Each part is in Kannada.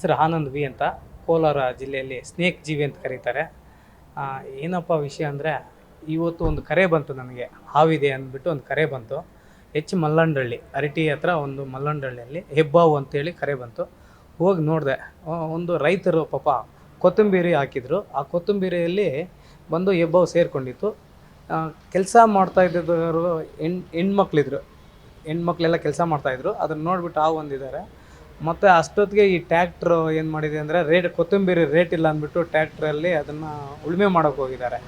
ಹೆಸರು ಆನಂದ್ ವಿ ಅಂತ ಕೋಲಾರ ಜಿಲ್ಲೆಯಲ್ಲಿ ಸ್ನೇಕ್ ಜೀವಿ ಅಂತ ಕರೀತಾರೆ. ಏನಪ್ಪ ವಿಷಯ ಅಂದರೆ ಇವತ್ತು ಒಂದು ಕರೆ ಬಂತು ನನಗೆ ಹಾವಿದೆ ಅಂದ್ಬಿಟ್ಟು ಒಂದು ಕರೆ ಬಂತು. ಎಚ್ ಮಲ್ಲಂಡಳ್ಳಿ, ಅರಟಿ ಹತ್ರ ಒಂದು ಮಲ್ಲಂಡಳ್ಳಿಯಲ್ಲಿ ಹೆಬ್ಬಾವು ಅಂತೇಳಿ ಕರೆ ಬಂತು. ಹೋಗಿ ನೋಡಿದೆ ಒಂದು ರೈತರು ಪಾಪ ಕೊತ್ತಂಬರಿ ಹಾಕಿದ್ರು. ಆ ಕೊತ್ತಂಬರಿಯಲ್ಲಿ ಬಂದು ಹೆಬ್ಬಾವು ಸೇರಿಕೊಂಡಿತ್ತು. ಕೆಲಸ ಮಾಡ್ತಾ ಹೆಣ್, ಹೆಣ್ಮಕ್ಳಿದ್ರು. ಹೆಣ್ಮಕ್ಳೆಲ್ಲ ಕೆಲಸ ಮಾಡ್ತಾಯಿದ್ರು ಅದನ್ನು ನೋಡಿಬಿಟ್ಟು ಹಾವು ಒಂದಿದ್ದಾರೆ. ಮತ್ತು ಅಷ್ಟೊತ್ತಿಗೆ ಈ ಟ್ಯಾಕ್ಟ್ರು ಏನು ಮಾಡಿದೆ ಅಂದರೆ ರೇಟ್ ಕೊತ್ತಂಬರಿ ರೇಟ್ ಇಲ್ಲ ಅಂದ್ಬಿಟ್ಟು ಟ್ಯಾಕ್ಟ್ರಲ್ಲಿ ಅದನ್ನು ಉಳುಮೆ ಮಾಡೋಕೆ ಹೋಗಿದ್ದಾರೆ.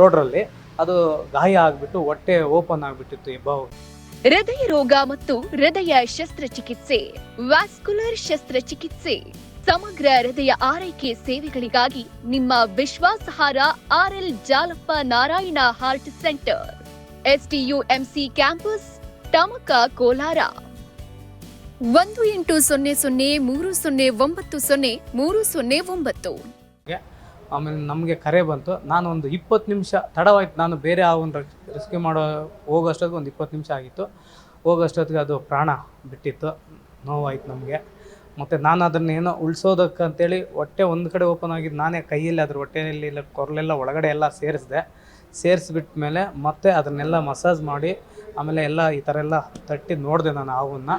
ರೋಡ್ರಲ್ಲಿ ಅದು ಗಾಯ ಆಗಿಬಿಟ್ಟು ಹೊಟ್ಟೆ ಓಪನ್ ಆಗಿಬಿಟ್ಟಿತ್ತು ಹೆಬ್ಬಾವು ಹೃದಯ ರೋಗ ಮತ್ತು ಹೃದಯ ಶಸ್ತ್ರಚಿಕಿತ್ಸೆ, ವ್ಯಾಸ್ಕುಲರ್ ಶಸ್ತ್ರಚಿಕಿತ್ಸೆ, ಸಮಗ್ರ ಹೃದಯ ಆರೈಕೆ ಸೇವೆಗಳಿಗಾಗಿ ನಿಮ್ಮ ವಿಶ್ವಾಸಹಾರ R L Jalappa Narayana heart centre STUMC campus Tamaka Kolar. ಒಂದು ಎಂಟು ಸೊನ್ನೆ ಸೊನ್ನೆ ಮೂರು ಸೊನ್ನೆ ಒಂಬತ್ತು ಸೊನ್ನೆ ಮೂರು ಸೊನ್ನೆ ಒಂಬತ್ತು. ಆಮೇಲೆ ನಮಗೆ ಕರೆ ಬಂತು. ನಾನು ಒಂದು ಇಪ್ಪತ್ತು ನಿಮಿಷ ತಡವಾಯ್ತು. ನಾನು ಬೇರೆ ಆ ಒಂದು ರೆಸ್ಕ್ಯೂ ಮಾಡೋ ಹೋಗೋಷ್ಟೊತ್ತಿಗೆ ಒಂದು ಇಪ್ಪತ್ತು ನಿಮಿಷ ಆಗಿತ್ತು. ಹೋಗೋಷ್ಟೊತ್ತಿಗೆ ಅದು ಪ್ರಾಣ ಬಿಟ್ಟಿತ್ತು. ನೋವಾಯ್ತು ನಮಗೆ. ಮತ್ತು ನಾನು ಅದನ್ನು ಏನೋ ಉಳಿಸೋದಕ್ಕಂತೇಳಿ ಹೊಟ್ಟೆ ಒಂದು ಕಡೆ ಓಪನ್ ಆಗಿದ್ದು ನಾನೇ ಕೈಯಲ್ಲಿ ಅದ್ರ ಹೊಟ್ಟೆಯಲ್ಲಿ ಇಲ್ಲ, ಕೊರಲೆಲ್ಲ ಒಳಗಡೆ ಎಲ್ಲ ಸೇರಿಸಿದೆ. ಸೇರಿಸ್ಬಿಟ್ಮೇಲೆ ಮತ್ತೆ ಅದನ್ನೆಲ್ಲ ಮಸಾಜ್ ಮಾಡಿ ಆಮೇಲೆ ಎಲ್ಲ ಈ ಥರ ಎಲ್ಲ ತಟ್ಟಿ ನೋಡಿದೆ ನಾನು ಹಾವನ್ನು.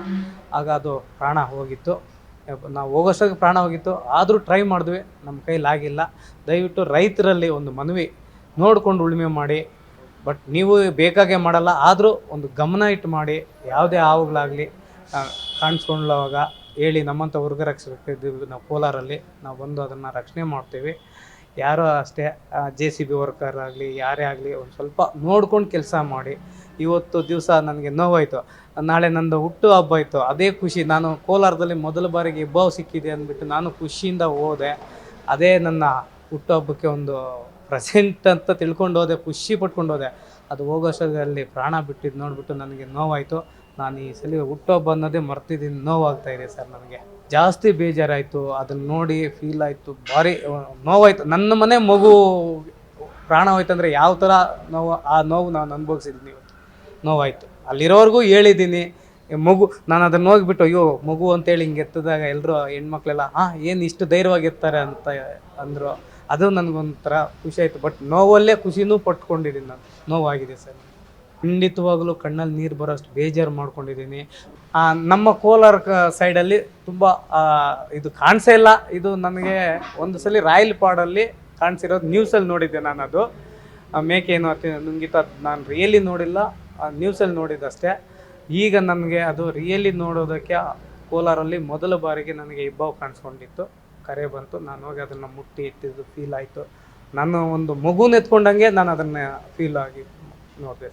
ಆಗ ಅದು ಪ್ರಾಣ ಹೋಗಿತ್ತು. ನಾವು ಹೋಗೋಷ್ಟಾಗ ಪ್ರಾಣ ಹೋಗಿತ್ತು. ಆದರೂ ಟ್ರೈ ಮಾಡಿದ್ವಿ. ನಮ್ಮ ಕೈಲಿ ಆಗಿಲ್ಲ. ದಯವಿಟ್ಟು ರೈತರಲ್ಲಿ ಒಂದು ಮನವಿ ನೋಡಿಕೊಂಡು ಉಳುಮೆ ಮಾಡಿ. ಬಟ್ ನೀವು ಬೇಕಾಗೆ ಮಾಡಲ್ಲ. ಆದರೂ ಒಂದು ಗಮನ ಇಟ್ಟು ಮಾಡಿ. ಯಾವುದೇ ಹಾವುಗಳಾಗಲಿ ಕಾಣಿಸ್ಕೊಳ್ಳುವಾಗ ಹೇಳಿ ನಮ್ಮಂಥ ಹುಡುಗ ರಕ್ಷಕರಿದ್ದೀವಿ ನಾವು ಕೋಲಾರಲ್ಲಿ ನಾವು ಬಂದು ಅದನ್ನು ರಕ್ಷಣೆ ಮಾಡ್ತೀವಿ. ಯಾರೋ ಅಷ್ಟೇ ಜೆ ಸಿ ಬಿ ವರ್ಕರ್ ಆಗಲಿ, ಯಾರೇ ಆಗಲಿ ಒಂದು ಸ್ವಲ್ಪ ನೋಡ್ಕೊಂಡು ಕೆಲಸ ಮಾಡಿ. ಇವತ್ತು ದಿವಸ ನನಗೆ ನೋವಾಯಿತು. ನಾಳೆ ನಂದು ಹುಟ್ಟು ಹಬ್ಬ ಇತ್ತು. ಅದೇ ಖುಷಿ. ನಾನು ಕೋಲಾರದಲ್ಲಿ ಮೊದಲ ಬಾರಿಗೆ ಇಬ್ಬಾವು ಸಿಕ್ಕಿದೆ ಅಂದ್ಬಿಟ್ಟು ನಾನು ಖುಷಿಯಿಂದ ಹೋದೆ. ಅದೇ ನನ್ನ ಹುಟ್ಟುಹಬ್ಬಕ್ಕೆ ಒಂದು ಪ್ರೆಸೆಂಟ್ ಅಂತ ತಿಳ್ಕೊಂಡು ಹೋದೆ. ಖುಷಿ ಪಟ್ಕೊಂಡು ಹೋದೆ. ಅದು ಹೋಗೋಷ್ಟರಲ್ಲಿ ಪ್ರಾಣ ಬಿಟ್ಟಿದ್ದು ನೋಡಿಬಿಟ್ಟು ನನಗೆ ನೋವಾಯಿತು. ನಾನು ಈ ಸಲ ಹುಟ್ಟುಹಬ್ಬ ಅನ್ನೋದೇ ಮರ್ತಿದ್ದೀನಿ. ನೋವಾಗ್ತಾ ಇದೆ ಸರ್ ನನಗೆ. ಜಾಸ್ತಿ ಬೇಜಾರಾಯಿತು. ಅದನ್ನು ನೋಡಿ ಫೀಲ್ ಆಯಿತು. ಭಾರಿ ನೋವಾಯಿತು. ನನ್ನ ಮನೆ ಮಗು ಪ್ರಾಣ ಹೋಯ್ತಂದ್ರೆ ಯಾವ ಥರ ನೋವು ಆ ನೋವು ನಾನು ಅನುಭವಿಸಿದ್ದೀನಿ. ನೋವಾಯಿತು. ಅಲ್ಲಿರೋರ್ಗೂ ಹೇಳಿದ್ದೀನಿ ಮಗು, ನಾನು ಅದನ್ನ ಹೋಗ್ಬಿಟ್ಟು ಅಯ್ಯೋ, ಮಗು ಅಂತೇಳಿ ಹಿಂಗೆ ಎತ್ತಿದಾಗ ಎಲ್ಲರೂ ಹೆಣ್ಮಕ್ಳೆಲ್ಲ ಹಾಂ ಏನು ಇಷ್ಟು ಧೈರ್ಯವಾಗಿ ಎತ್ತಾರೆ ಅಂತ ಅಂದರು. ಅದು ನನಗೊಂಥರ ಖುಷಿ ಆಯಿತು. ಬಟ್ ನೋವಲ್ಲೇ ಖುಷಿನೂ ಪಟ್ಕೊಂಡಿದ್ದೀನಿ ನಾನು. ನೋವಾಗಿದೆ ಸರ್. ಖಂಡಿತವಾಗಲೂ ಕಣ್ಣಲ್ಲಿ ನೀರು ಬರೋಷ್ಟು ಬೇಜಾರು ಮಾಡ್ಕೊಂಡಿದ್ದೀನಿ. ನಮ್ಮ ಕೋಲಾರ ಸೈಡಲ್ಲಿ ತುಂಬ ಇದು ಕಾಣಿಸೇ ಇಲ್ಲ. ಇದು ನನಗೆ ಒಂದು ಸಲ ರಾಯಲ್ ಪಾಡಲ್ಲಿ ಕಾಣಿಸಿರೋದು ನ್ಯೂಸಲ್ಲಿ ನೋಡಿದ್ದೆ ನಾನು ಅದು ಮೇಕೆ ಏನು ನುಂಗಿತ ನಾನು ರಿಯಲಿ ನೋಡಿಲ್ಲ. ನ್ಯೂಸಲ್ಲಿ ನೋಡಿದ್ದಷ್ಟೇ ಈಗ ನನಗೆ ಅದು ರಿಯಲಿ ನೋಡೋದಕ್ಕೆ ಕೋಲಾರಲ್ಲಿ ಮೊದಲ ಬಾರಿಗೆ ನನಗೆ ಇಬ್ಬಾವ್ ಕಾಣಿಸ್ಕೊಂಡಿತ್ತು. ಕರೆ ಬಂತು, ನಾನು ಹೋಗಿ ಅದನ್ನು ಮುಟ್ಟಿ ಇಟ್ಟಿದ್ದು ಫೀಲ್ ಆಯಿತು. ನಾನು ಒಂದು ಮಗುನ ಎತ್ಕೊಂಡಂಗೆ ನಾನು ಅದನ್ನು ಫೀಲ್ ಆಗಿ ನೋಡಿದೆ.